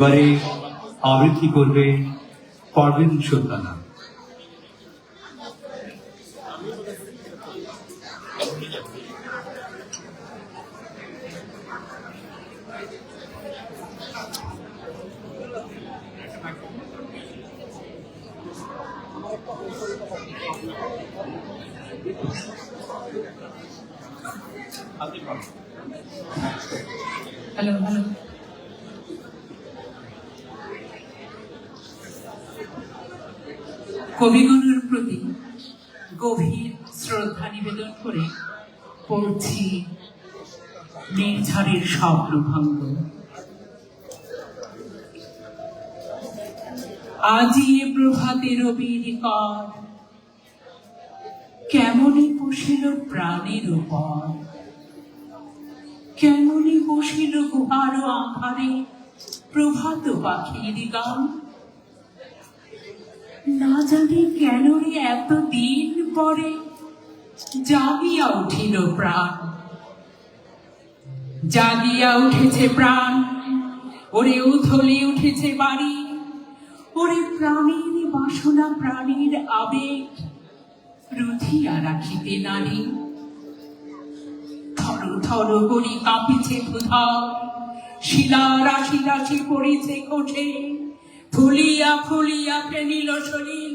এবারে আবৃত্তি করবে? পারভিন সুলতানা। হ্যালো হ্যালো কবিগুরুর প্রতি গভীর শ্রদ্ধা নিবেদন করে পড়ছি নির্ঝরের স্বপ্নভঙ্গ আজি এ প্রভাতে রবির কেমনই বসিল প্রাণের উপর? কেমনই বসিল গুহার আধারে প্রভাত পাখির গান? না জানি কেন এত পরে জাগিয়া উঠিল প্রাণ। জাগিয়া উঠেছে প্রাণ, ওরে উথলে উঠেছে বাড়ি ওরে প্রাণীর বাসনা, প্রাণীর আবেগ রুধিয়া রাখিতে নারী। থর থর করি কাঁপিছে ভুধাও শিলা রাশি রাশি পড়িছে কোঠে। ফুলিয়া ফুলিয়া ফেনিল শরীর।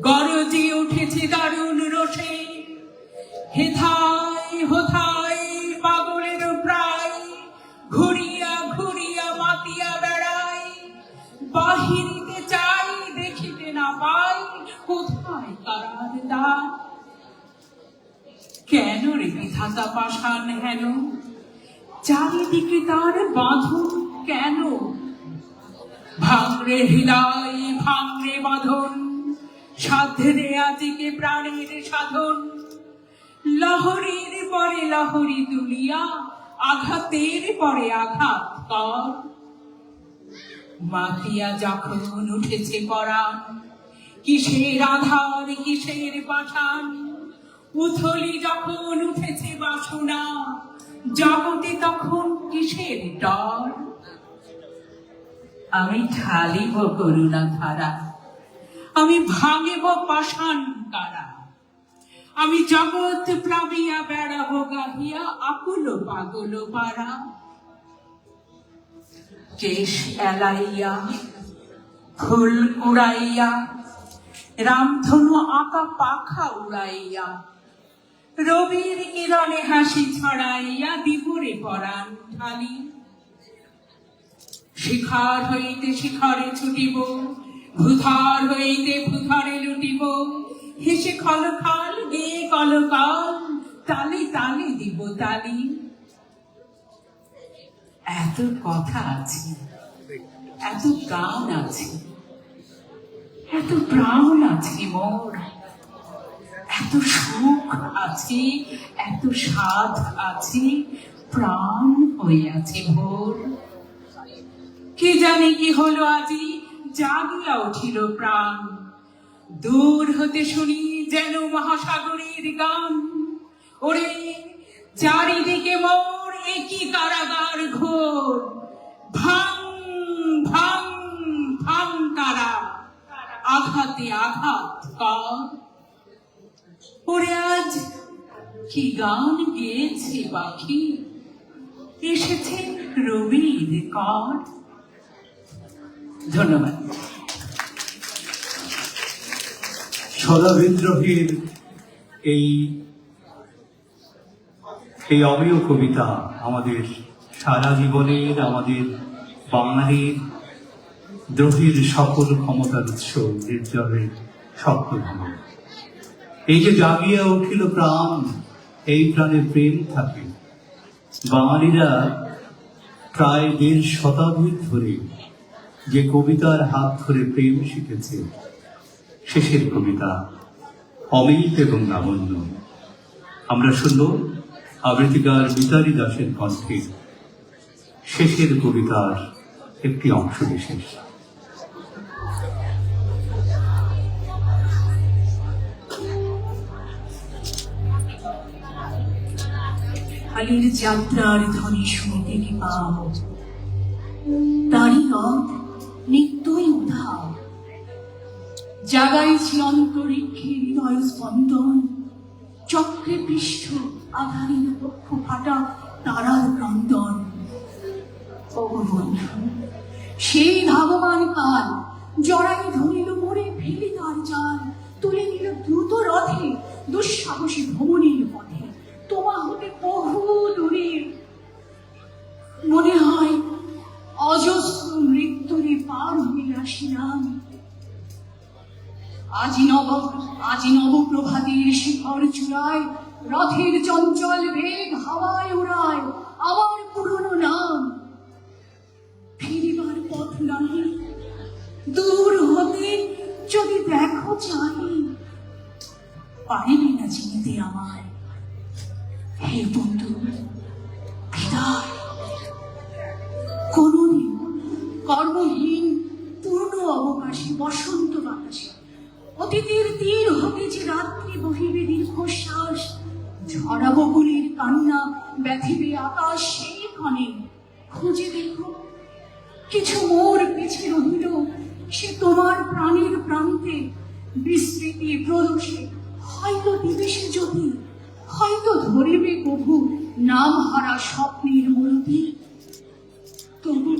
গরজে উঠেছে দারুণ রোষে হেথায় হোথায় পাগলের প্রায়। ঘুরিয়া ঘুরিয়া মাতিয়া বেড়াই। বাহিরিতে চাই, দেখিতে না পাই। কোথায় কারার দ্বার? কেন রে বিধাতা পাষাণ হেন? চারিদিকে তার বাঁধন কেন? ভাঙরে হৃদয়, ভাঙরে বাঁধন, সাধ্যে আজিকে প্রাণের সাধন। লহরীর পরে লহরী তুলিয়া, আঘাতের পরে আঘাত কর। মাতিয়া যখন উঠেছে পরাণ, কিসের আধার, কিসের পাঠান? উথলি যখন উঠেছে বাসনা, জগতে তখন কিসের ডর? আমি ঢালিব করুণা ধারা। আমি ভাঙিব পাষাণ কারা। আমি জগৎ প্লাবিয়া বেড়াবো গাহিয়া আকুল পাগল পারা। কেশ এলাইয়া ফুল উড়াইয়া, রামধনু আঁকা পাখা উড়াইয়া, রবির কিরণে হাসি ছড়াইয়া দিপুরে পরাণ ঢালি। শিখার হইতে শিখরে ছুটিব ভূধর হইতে ভূধরে লুটিব। হেসে খল খাল গেয়ে কলকাল তালে তালে দিব তালি। এত কথা আছে, এত গান আছে, এত প্রাণ আছে মোর। এত সুখ আছে, এত স্বাদ আছে, প্রাণ হইয়াছে ভোর। কি জানি কি হলো আজি? জাগিয়া উঠিল প্রাণ। দূর হতে শুনি যেন মহাসাগরের গান। ওরে, চারিদিকে মোর একই কারাগার ঘোর। ভাং ভাং ভাং তারা। আঘাতে আঘাত ওরে, আজ কি গান গেয়েছে পাখি? এসেছে রবির কর। ধন্যবাদ। সদা বিদ্রোহীর এই এই অমেয় কবিতা আমাদের সারা জীবনের, আমাদের বাঙালির দ্রোহীর সকল ক্ষমতার উৎস নির্জরের স্বপ্নভঙ্গ এই যে জাগিয়া উঠিল প্রাণ, এই প্রাণে প্রেম থাকে। বাঙালিরা প্রায় দেড় শতাব্দী ধরে যে কবিতার হাত ধরে প্রেম শিখেছে শেষের কবিতা অমিত এবং লাবণ্য আমরা শুনল আবৃত্তিকার মিতালি দাসের কণ্ঠে শেষের কবিতার একটি অংশ বিশেষ। যাত্রার ধ্বনি শুনতে কি পাও তারই রথ নিত্যই উধাও। জাগাইছি অন্তরিক্ষে হৃদয় স্পন্দন। চক্রে পৃষ্ঠ আধারিত পক্ষ ফাটা তারার ক্রন্দন সেই ধাবমান কাল জড়াই ধরিল মোড়ে ফেলি তার জাল, তুলে নিল দ্রুত রথে দুঃসাহসী ভ্রমণের আজি নব, আজি নবপ্রভাতের শিখর চূড়ায়, রথের চঞ্চল বেগ হাওয়ায় উড়ায়, আমার পুরনো নাম। ফিরিবার পথ নাহি, দূর হতে যদি দেখো চাহি পারিবি না চিনিতে আমায়। হে বন্ধু, বিদায়। কর্মহীন, পূর্ণ অবকাশে বসন্ত বাতাসে অতীতের তীর হতে রাত্রি বহিবে দীর্ঘশ্বাস। ঝরা বকুলের কান্না, ব্যথিবে আকাশ সেই ক্ষণে খুঁজে দেখো, কিছু মোর পিছে রহিল। সে তোমার প্রাণের প্রান্তে বিস্মৃতি প্রদোষে হয়তো দিবে সে যদি হয়তো ধরিবে কভু নাম হারা স্বপ্নের মূলতি তবু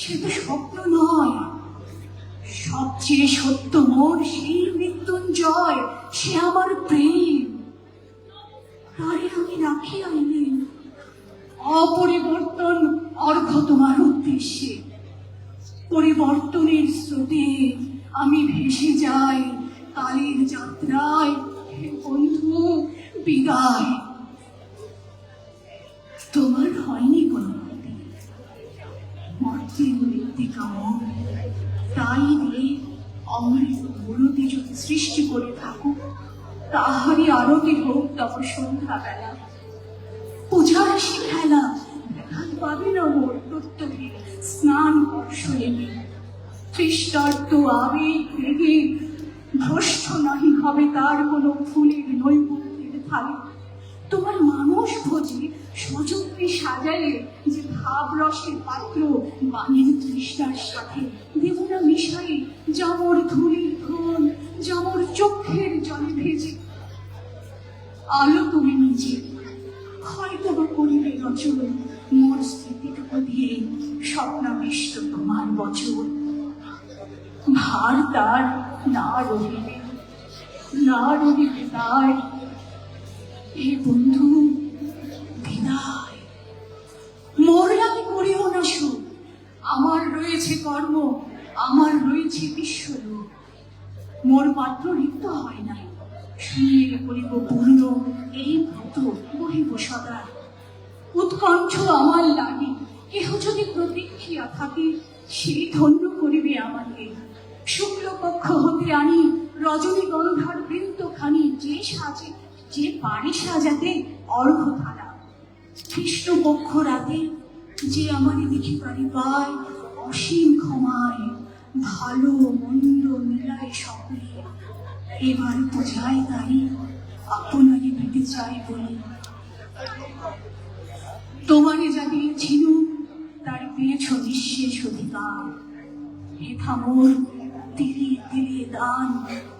সে তো স্বপ্ন নয়। সবচেয়ে সত্য মোর সেই মৃত্যুঞ্জয়, সে আমার প্রেম। প্রাণের আমি রাখি আইলেন অপরিবর্তন অর্ঘ তোমার উদ্দেশ্যে। পরিবর্তনের স্রোতে আমি ভেসে যাই, কালের যাত্রায়। বন্ধু, বিদায়। তোমার হয়নি কোনো মর্তের মৃত্তিকা মন। তাই দিয়ে অমৃত মূরতি যদি সৃষ্টি করে থাকুক, তাহারই আরতি হোক তব সন্ধ্যাবেলা। পূজার সে খেলা পাবে না মোর প্রত্যেকে স্নান বর্ষণে খ্রিস্টার্থ আবেগ বেগে ভ্রষ্ট নাহি হবে তার কোনো ফুলের থালে। তোমার মানুষ ভোজে সযত্নে সাজালে যে ভাব রসের পাত্র বাণীর তৃষ্ণার সাথে। দেব না মিশাই যামর ধুলির ধন যামর চোখের জলে ভেজে আলো তুমি নিজে করিবে রচন মোর স্মৃতিটুকু দিয়ে স্বপ্নাবিষ্ট তোমার ভার তার, না রহিবে না রহিবে তার হে বন্ধু, বিদায়। সুখ আমার রয়েছে কর্ম, আমার রয়েছে বিশ্বলোক মোর পাত্র রিক্ত হয় নাই। শুনিয়ে করিব পূর্ণ, এই ব্রত বহিব সদা। উৎকণ্ঠ আমার লাগে, কেহ যদি প্রতীক্ষিয়া থাকে সেই ধন্য করিবে আমাকে। শুক্লপক্ষ হতে আনি রজনীগন্ধার বৃন্তখানি যে সাজে, যে পারে সাজাতে অর্ঘ ধারা। কৃষ্ণপক্ষ রাতে যে আমারে দেখিবারে পায় অসীম ক্ষমায় ভালো মন্দ মিলায় সকলে, এবার বোঝায় তাই আপনাকে পেতে চাই বলে। তোমারে যাকে দিয়েছিল তার পেয়েছ নিঃশেষ অধিকার। হেথা মোর তিলে তিলে দান,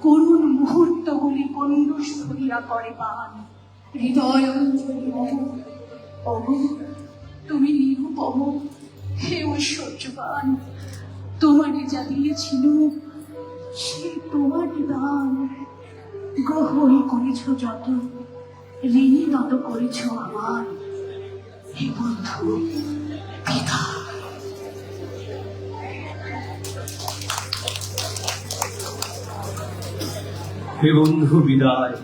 করুণ মুহূর্ত কন্দুষ ধরিয়া করে পান। হৃদয় অঞ্জলি অগু তুমি নিরুপম। হে ঐশ্বর্যবান, তোমারে যা সে দান গ্রহণ করেছ যত, ঋণী করেছ আমার। হে বন্ধু, পিতা। হে বন্ধু, বিদায়।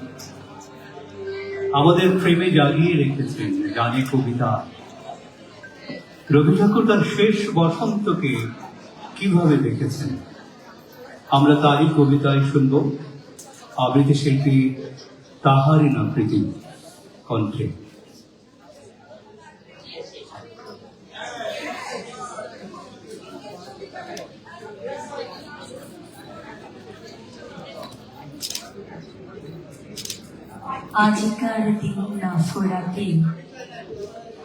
আমাদের প্রেমে জাগিয়ে রেখেছেন গানে কবিতা। রবি ঠাকুর তার শেষ বসন্তকে কীভাবে দেখেছেন? আমরা তারই কবিতায় শুনব। আবৃত্তি শিল্পী তাহারই না প্রীতি কণ্ঠে। আজিকার দিন না ফোরাতে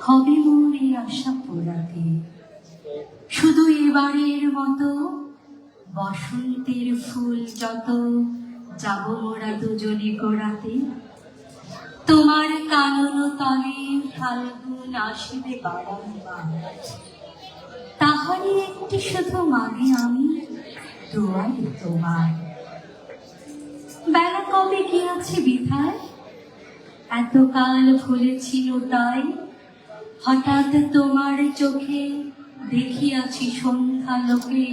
হবে মোর এই আশা পোড়াতে শুধু এবারের মতো বসন্তের ফুল যত যাব মোরা দুজনে গোড়াতে। তোমার কানন তলে ফাল্গুন আসিবে বারংবার। তাহারই একটি শুধু মানে আমি, দোয়াই তোমার। বেলা কবে আছে বিধায়? এতকাল ভুলেছিল তাই হঠাৎ তোমার চোখে দেখিয়াছি সন্ধ্যা লোকে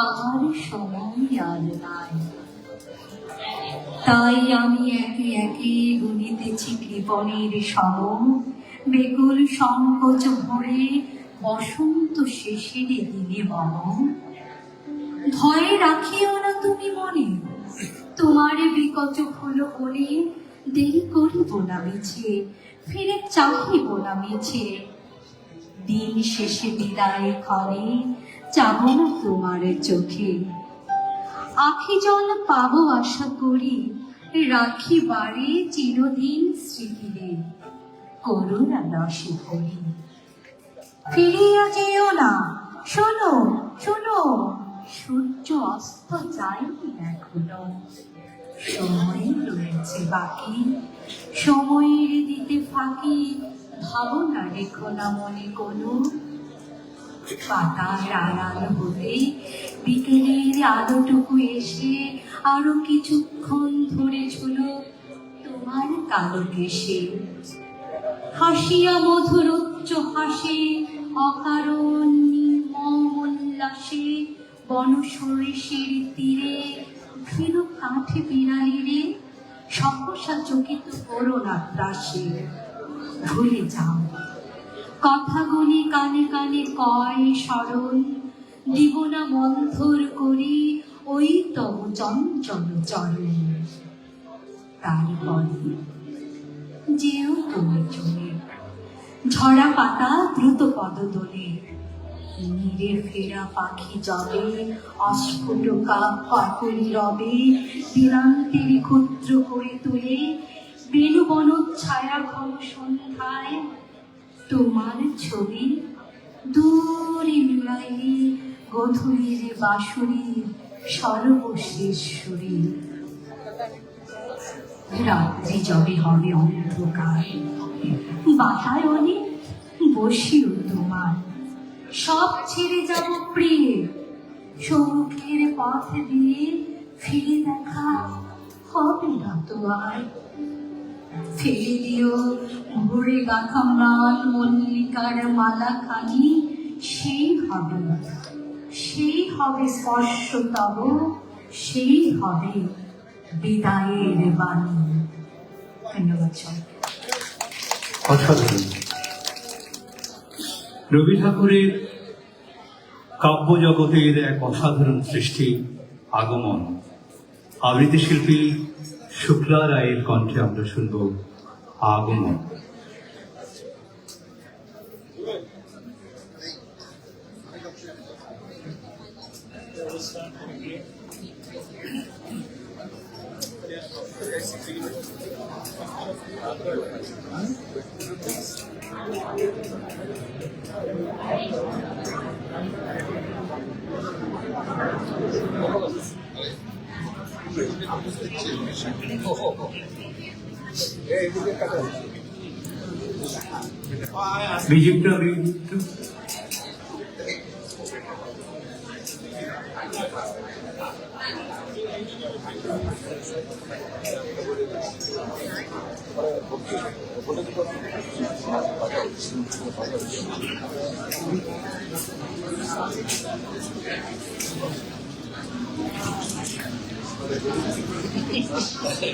আমার সময় আর নাই। তাই আমি একে একে গুনিতেছি কৃপণের সম বেকুল সংকোচ ভরে বসন্ত শেষের দিনে মম ভয়ে রাখিও না তুমি মনে, তোমার বিকচ ফুল বলে দেরি করিব না মিছে ফিরে চাহিব না মিছে দিন শেষে বিদায় ঘরে যাব না তোমার চোখে। আখি জল পাবো আশা করি রাখি বাড়ি চিরদিন স্মৃতিরে করুণা রসে ভরি ফিরিয়া যেও না, শোনো শোনো, সূর্য অস্ত যায়নি এখনও। সময় রয়েছে বাকি। সময়ের দিতে ফাঁকি ভাবনা রেখো না মনে কোনো। পাতার আড়াল হতে বিকেলের আলোটুকু এসে আরও কিছুক্ষণ ধরে ছিল তোমার কালো কেশে হাসিয়া মধুর উচ্চ হাসে, অকারণ নির্মম উল্লাসে বনসরিষের তীরে ফির কাঠে বিড়ালিরে চকিত করো না ত্রাসে ভুলে যাও। কথাগুলি কানে কানে কয় স্মরণ, দিব না মন্থর করি ওই তব চঞ্চল চরণ। তারপরে যেও তুমি চলে, ঝরা পাতা দ্রুত নীরে ফেরা পাখি জবে অস্ফুট কাপ পাকুলি রবে দিনান্তের ক্ষুদ্র করে তুলে বেলু বন ছায়া ঘন সন্ধ্যায় তোমার ছবি। দূরে মিলাইলে গধূলির বাঁশুরি সর্বশেশ্বরী রাত্রি যবে হবে অন্ধকার, বাতায়নে বসিও তোমার সব ছেড়ে যাব প্রিয়ে। সম্মুখের পথ দিয়ে ফিরে দেখা হবে না তো আর ফেলে দিও ভরে গাথা ম্লান মল্লিকার মালা খানি সেই হবে সেই হবে স্পর্শ তব, সেই হবে বিদায়ের বাণী। ধন্যবাদ সবাইকে। অসাধারণ। রবি ঠাকুরের কাব্য জগতের এক অসাধারণ সৃষ্টি আগমন। আবৃত্তি শিল্পী শুক্লা রায়ের কণ্ঠে আমরা শুনব আগমন। মিউজিকটা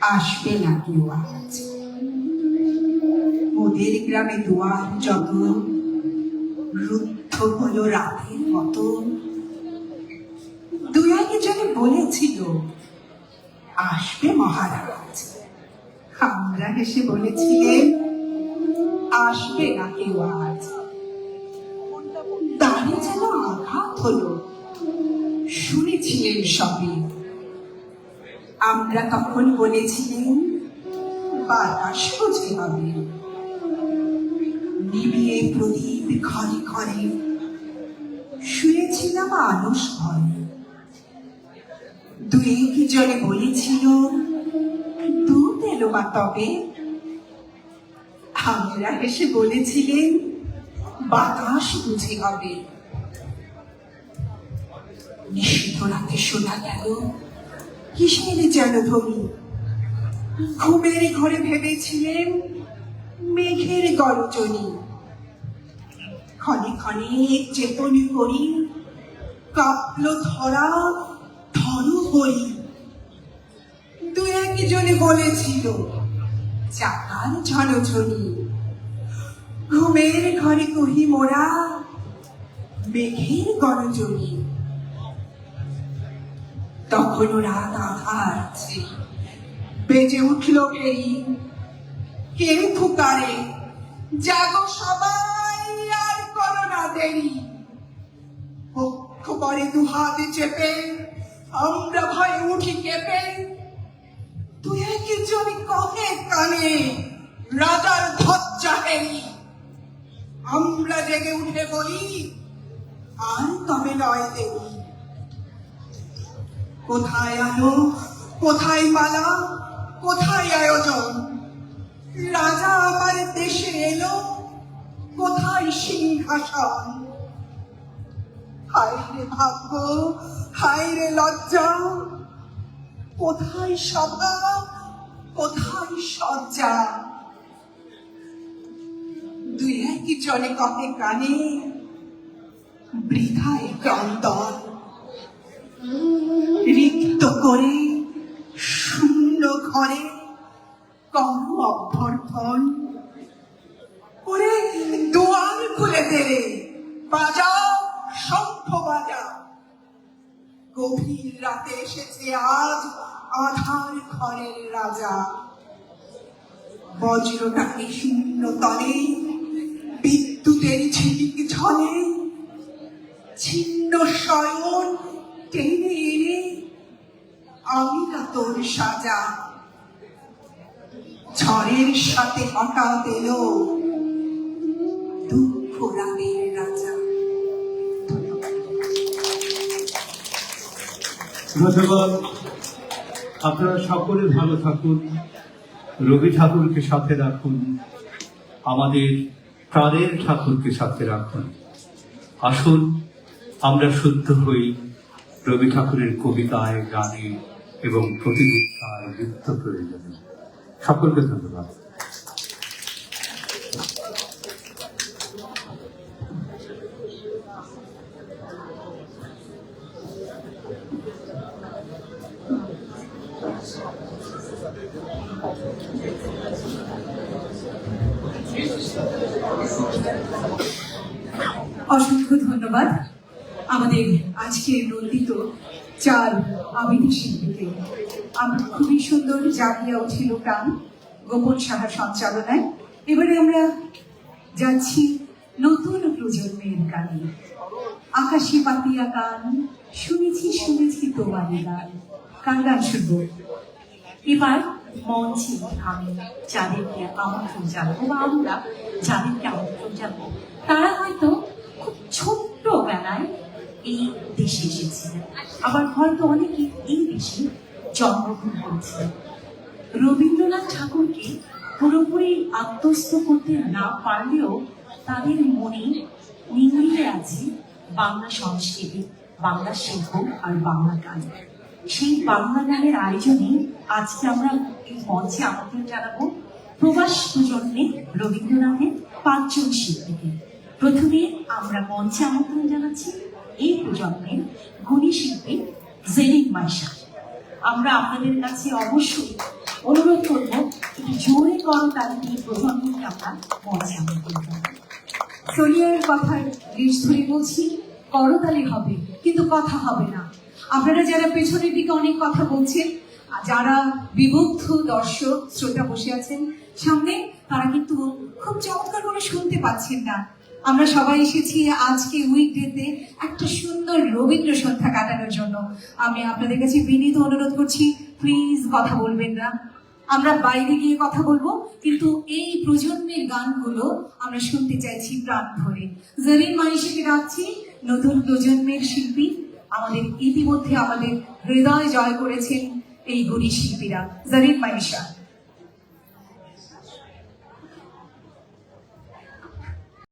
আসবে না কেউ আজ ওদের গ্রামে দুয়ার যত রুদ্ধ হলো রাতের বলেছিল, আসবে মহারাজ। আমরা হেসে বলেছিলেন আসবে না কেউ আজ যেন আঘাত হলো। শুনেছিলেন সবে আমরা তখন বলেছিলেন বাতাস বুঝে হবে। নিবিয়ে প্রদীপ ঘরে ঘরে শুয়েছিলাম আলস ভয়ে দুই কি জনে বলেছিল, দুধ এলো বা তবে। আমরা এসে বলেছিলেন, বাতাস বুঝে হবে। নিষিদ্ধ রাতে শোনা গেল কিসের ধ্বনি ঘুমের ঘরে ভেবেছিলেন মেঘের গরজনী। ক্ষণে ক্ষণে চেতনি করি কাঁপল ধরা ধনু হরি দু একজনে বলেছিল চাকার ঝনঝনি ঘুমের ঘরে কহি মোরা, মেঘের গরজনী। তখনও রাত আধার আছে বেজে উঠল ফেরি কেউ ফুকারে জাগো সবাই, আর করো না দেরি। পরে দু হাত চেপে, আমরা ভয়ে উঠি কেঁপে। তুই একজন কহে কানে, রাজার ধজ্জা হেরি আমরা জেগে উঠে বলি, আর তবে নয় দেরি। কোথায় আলো? কোথায় মালা? কোথায় আয়োজন? রাজা আমার দেশে এলো। কোথায় সিংহাসন? হায় রে ভাগ্য, হায় রে লজ্জা। কোথায় সভা কোথায় সজ্জা দুই একই জনে কহে কানে, বৃথায় ক্রন্দন। রিক্ত করে শূন্য ঘরে কর্ম অভ্যর্থন করে দুয়ার খুলে দেবে বাজাও, শঙ্খ বাজা গভীর রাতে এসেছে আজ আধার ঘরের রাজা। বজ্রটাকে শূন্য তলে, বিদ্যুতের ঝিলিক ঝলে, ছিন্ন শয়ন টেনে এনে আমি না তোর সাজা। ঝড়ের সাথে হঠাৎ এলো দুঃখ রাগের রাজা। ধন্যবাদ আপনারা সকলে ভালো থাকুন, রবি ঠাকুরকে সাথে রাখুন, আমাদের প্রাণের ঠাকুরকে সাথে রাখুন। আসুন, আমরা শুদ্ধ হই। রবি ঠাকুরের কবিতায় গানে এবং প্রতিযোগিতায় যুক্ত প্রয়োজনে সকলকে ধন্যবাদ। অসংখ্য ধন্যবাদ। আমাদের আজকের নন্দিত চার আবৃত্তি শিল্পীকে। আমরা খুবই সুন্দর জাগিয়া উঠিল প্রাণ, গোপন সাহা সঞ্চালনায়। এবারে আমরা যাচ্ছি নতুন প্রজন্মের গানে আকাশে পাতিয়া গান শুনেছি শুনেছি তোমারই গান। কার গান শুনব? এবার মঞ্চে আমি যাদেরকে আমন্ত্রণ জানাব, বা আমরা যাদেরকে আমন্ত্রণ জানাব, তারা হয়তো খুব ছোট্ট বেলায় এই দেশে এসেছিলেন আবার হয়তো অনেকে এই দেশে জন্মগ্রহণ করেছিলেন রবীন্দ্রনাথ ঠাকুরকে পুরোপুরি আত্মস্থ করতে না পারলেও তাদের মনে নিংড়িয়ে আছে বাংলা সংস্কৃতি, বাংলা শিল্প আর বাংলা গান। সেই বাংলা গানের আয়োজনে আজকে আমরা এই মঞ্চে আমন্ত্রণ জানাব প্রবাস প্রজন্মে রবীন্দ্রনাথের পাঁচজন শিল্পীকে। প্রথমে আমরা মঞ্চে আমন্ত্রণ জানাচ্ছি এই প্রজন্মের গুণী শিল্পী জেরিন মাইশা আমরা আপনাদের কাছে অবশ্যই অনুরোধ করব, একটু জোরে করো তাদের দিয়ে প্রজন্মকে আমরা মঞ্চে জানাই। সোনিয়ার কথার রেশ ধরে বলছি, করতালি হবে, কিন্তু কথা হবে না। আপনারা যারা পেছনের দিকে অনেক কথা বলছেন যারা বিমুগ্ধ দর্শক, শ্রোতা বসে আছেন, সামনে তারা কিন্তু খুব চমৎকার করে শুনতে পাচ্ছেন না। আমরা সবাই এসেছি আজকে উইকডেতে একটা সুন্দর রবীন্দ্র সন্ধ্যা কাটানোর জন্য। আমি আপনাদের কাছে বিনীত অনুরোধ করছি প্লিজ কথা বলবেন না। আমরা বাইরে গিয়ে কথা বলব, কিন্তু এই প্রজন্মের গানগুলো আমরা শুনতে চাইছি প্রাণ ভরে। জরিন মানিষকে রাখছি নতুন প্রজন্মের শিল্পী। আমাদের ইতিমধ্যে আমাদের হৃদয় জয় করেছেন এই গুণী শিল্পীরা। জরিন মানিষা